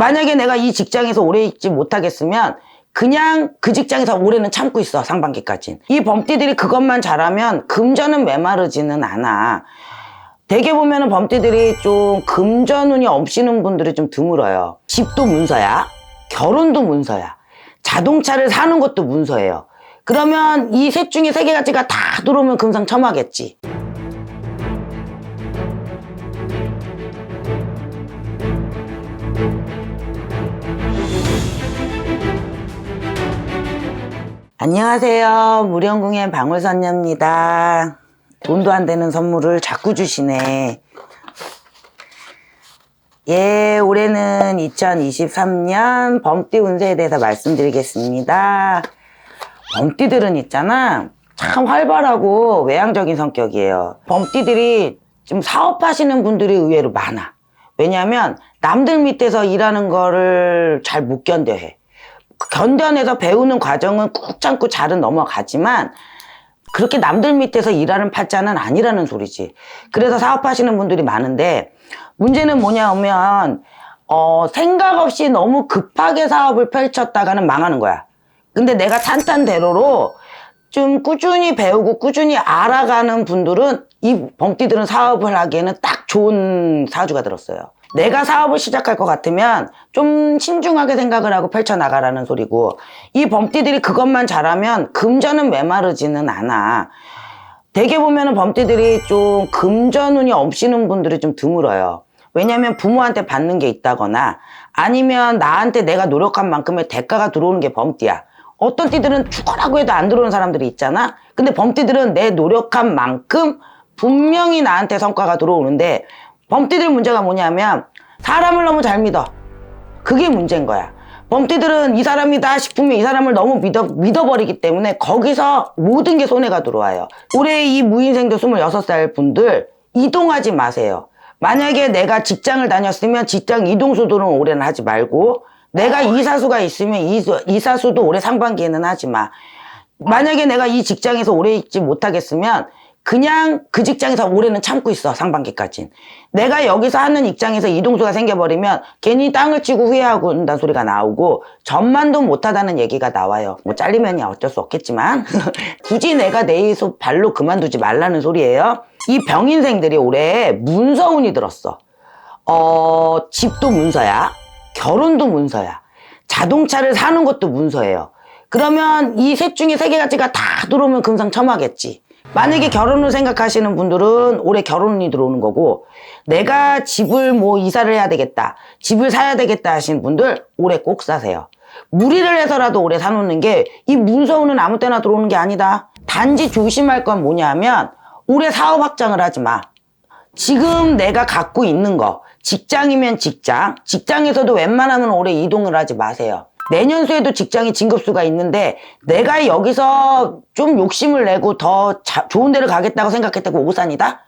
만약에 내가 이 직장에서 오래 있지 못하겠으면 그냥 그 직장에서 올해는 참고 있어 상반기까지. 이 범띠들이 그것만 잘하면 금전은 메마르지는 않아. 대개 보면은 범띠들이 좀 금전운이 없이는 분들이 좀 드물어요. 집도 문서야, 결혼도 문서야, 자동차를 사는 것도 문서예요. 그러면 이 셋 중에 세 개 가지가 다 들어오면 금상첨화겠지. 안녕하세요. 무령궁의 방울선녀입니다. 돈도 안 되는 선물을 자꾸 주시네. 예, 올해는 2023년 범띠 운세에 대해서 말씀드리겠습니다. 범띠들은 있잖아. 참 활발하고 외향적인 성격이에요. 범띠들이 좀 사업하시는 분들이 의외로 많아. 왜냐하면 남들 밑에서 일하는 거를 잘 못 견뎌해. 견뎌내서 배우는 과정은 꾹 참고 잘은 넘어가지만 그렇게 남들 밑에서 일하는 팔자는 아니라는 소리지. 그래서 사업하시는 분들이 많은데 문제는 뭐냐면 어, 생각 없이 너무 급하게 사업을 펼쳤다가는 망하는 거야. 근데 내가 탄탄대로로 좀 꾸준히 배우고 꾸준히 알아가는 분들은 이 범띠들은 사업을 하기에는 딱 좋은 사주가 들었어요. 내가 사업을 시작할 것 같으면 좀 신중하게 생각을 하고 펼쳐나가라는 소리고 이 범띠들이 그것만 잘하면 금전은 메마르지는 않아. 대개 보면은 범띠들이 좀 금전운이 없이는 분들이 좀 드물어요. 왜냐면 부모한테 받는 게 있다거나 아니면 나한테 내가 노력한 만큼의 대가가 들어오는 게 범띠야. 어떤 띠들은 죽어라고 해도 안 들어오는 사람들이 있잖아. 근데 범띠들은 내 노력한 만큼 분명히 나한테 성과가 들어오는데 범띠들 문제가 뭐냐면 사람을 너무 잘 믿어. 그게 문제인 거야. 범띠들은 이 사람이다 싶으면 이 사람을 너무 믿어, 믿어버리기 때문에 거기서 모든 게 손해가 들어와요. 올해 이 무인생도 26살 분들 이동하지 마세요. 만약에 내가 직장을 다녔으면 직장 이동 수도는 올해는 하지 말고 내가 이사수가 있으면 이수, 이사수도 올해 상반기에는 하지 마. 만약에 내가 이 직장에서 오래 있지 못하겠으면 그냥 그 직장에서 올해는 참고 있어 상반기까지. 내가 여기서 하는 입장에서 이동수가 생겨버리면 괜히 땅을 치고 후회하고 온다는 소리가 나오고 전만도 못하다는 얘기가 나와요. 뭐 잘리면야 어쩔 수 없겠지만 굳이 내가 내일서 발로 그만두지 말라는 소리예요. 이 병인생들이 올해 문서운이 들었어. 어 집도 문서야, 결혼도 문서야, 자동차를 사는 것도 문서예요. 그러면 이 셋 중에 세 개 가지가 다 들어오면 금상첨화겠지. 만약에 결혼을 생각하시는 분들은 올해 결혼이 들어오는 거고 내가 집을 뭐 이사를 해야 되겠다 집을 사야 되겠다 하시는 분들 올해 꼭 사세요. 무리를 해서라도 올해 사놓는 게 이 문서운은 아무 때나 들어오는 게 아니다. 단지 조심할 건 뭐냐면 올해 사업 확장을 하지 마. 지금 내가 갖고 있는 거 직장이면 직장 직장에서도 웬만하면 올해 이동을 하지 마세요 내년수에도 직장이 진급수가 있는데 내가 여기서 좀 욕심을 내고 더 자- 좋은 데를 가겠다고 생각했다고 오산이다?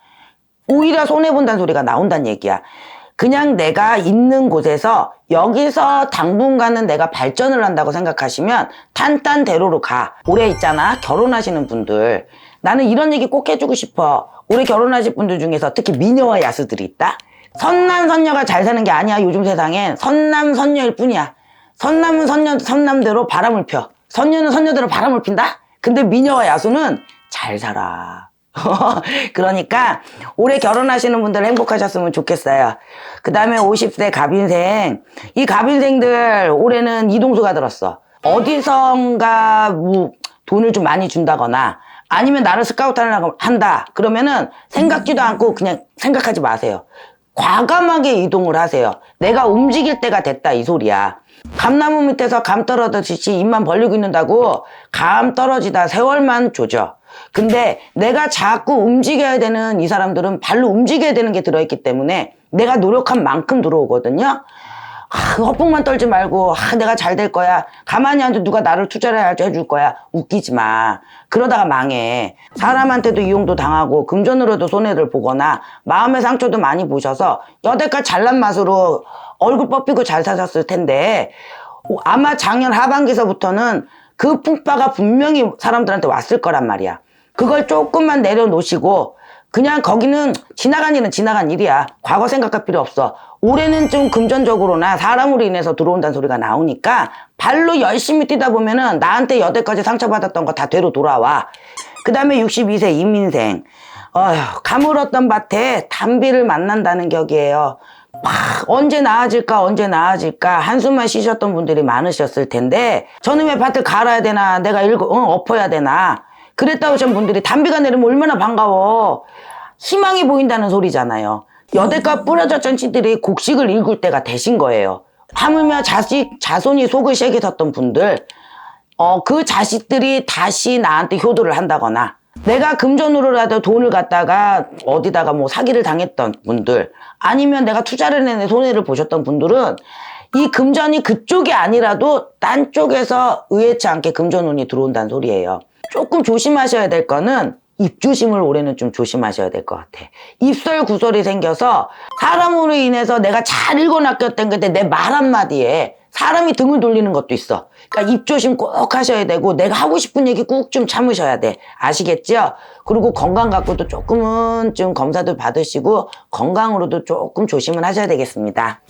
오히려 손해본다는 소리가 나온다는 얘기야. 그냥 내가 있는 곳에서 여기서 당분간은 내가 발전을 한다고 생각하시면 탄탄대로로 가. 올해 있잖아. 결혼하시는 분들. 나는 이런 얘기 꼭 해주고 싶어. 올해 결혼하실 분들 중에서 특히 미녀와 야수들이 있다. 선남, 선녀가 잘 사는 게 아니야. 요즘 세상엔 선남, 선녀일 뿐이야. 선남은 선녀, 선남대로 바람을 펴. 선녀는 선녀대로 바람을 핀다? 근데 미녀와 야수는 잘 살아. 그러니까 올해 결혼하시는 분들 행복하셨으면 좋겠어요. 그 다음에 50세 갑인생. 이 갑인생들 올해는 이동수가 들었어. 어디선가 뭐 돈을 좀 많이 준다거나 아니면 나를 스카우트 하려고 한다. 그러면은 생각지도 않고 그냥 생각하지 마세요. 과감하게 이동을 하세요. 내가 움직일 때가 됐다 이 소리야. 감나무 밑에서 감 떨어지듯이 입만 벌리고 있는다고 감 떨어지다 세월만 조져. 근데 내가 자꾸 움직여야 되는 이 사람들은 발로 움직여야 되는 게 들어있기 때문에 내가 노력한 만큼 들어오거든요. 아, 헛북만 떨지 말고 아, 내가 잘 될 거야. 가만히 앉아 누가 나를 투자를 해줄 거야. 웃기지 마. 그러다가 망해. 사람한테도 이용도 당하고 금전으로도 손해를 보거나 마음의 상처도 많이 보셔서 여태까지 잘난 맛으로 얼굴 뻗비고 잘 사셨을 텐데 어, 아마 작년 하반기서부터는 그 풍파가 분명히 사람들한테 왔을 거란 말이야. 그걸 조금만 내려놓으시고 그냥 거기는 지나간 일은 지나간 일이야. 과거 생각할 필요 없어. 올해는 좀 금전적으로나 사람으로 인해서 들어온다는 소리가 나오니까 발로 열심히 뛰다 보면은 나한테 여태까지 상처받았던 거 다 되로 돌아와. 그 다음에 62세 이민생. 어휴, 가물었던 밭에 담비를 만난다는 격이에요. 막 언제 나아질까 언제 나아질까 한숨만 쉬셨던 분들이 많으셨을 텐데 저는 왜 밭을 갈아야 되나 내가 일거 어, 엎어야 되나 그랬다 오신 분들이 담비가 내리면 얼마나 반가워. 희망이 보인다는 소리잖아요. 여태껏 뿌려졌던 씨들이 곡식을 읽을 때가 되신 거예요. 하물며 자식 자손이 속을 섰던 분들 어, 그 자식들이 다시 나한테 효도를 한다거나 내가 금전으로라도 돈을 갖다가 어디다가 뭐 사기를 당했던 분들 아니면 내가 투자를 내내 손해를 보셨던 분들은 이 금전이 그쪽이 아니라도 딴 쪽에서 의외치 않게 금전운이 들어온다는 소리예요. 조금 조심하셔야 될 거는 입조심을 올해는 좀 조심하셔야 될 것 같아. 입설 구설이 생겨서 사람으로 인해서 내가 잘 읽어낚였던 건데 내말 한마디에 사람이 등을 돌리는 것도 있어. 그러니까 입조심 꼭 하셔야 되고 내가 하고 싶은 얘기 꾹 좀 참으셔야 돼. 아시겠죠? 그리고 건강 갖고도 조금은 좀 검사도 받으시고 건강으로도 조금 조심을 하셔야 되겠습니다.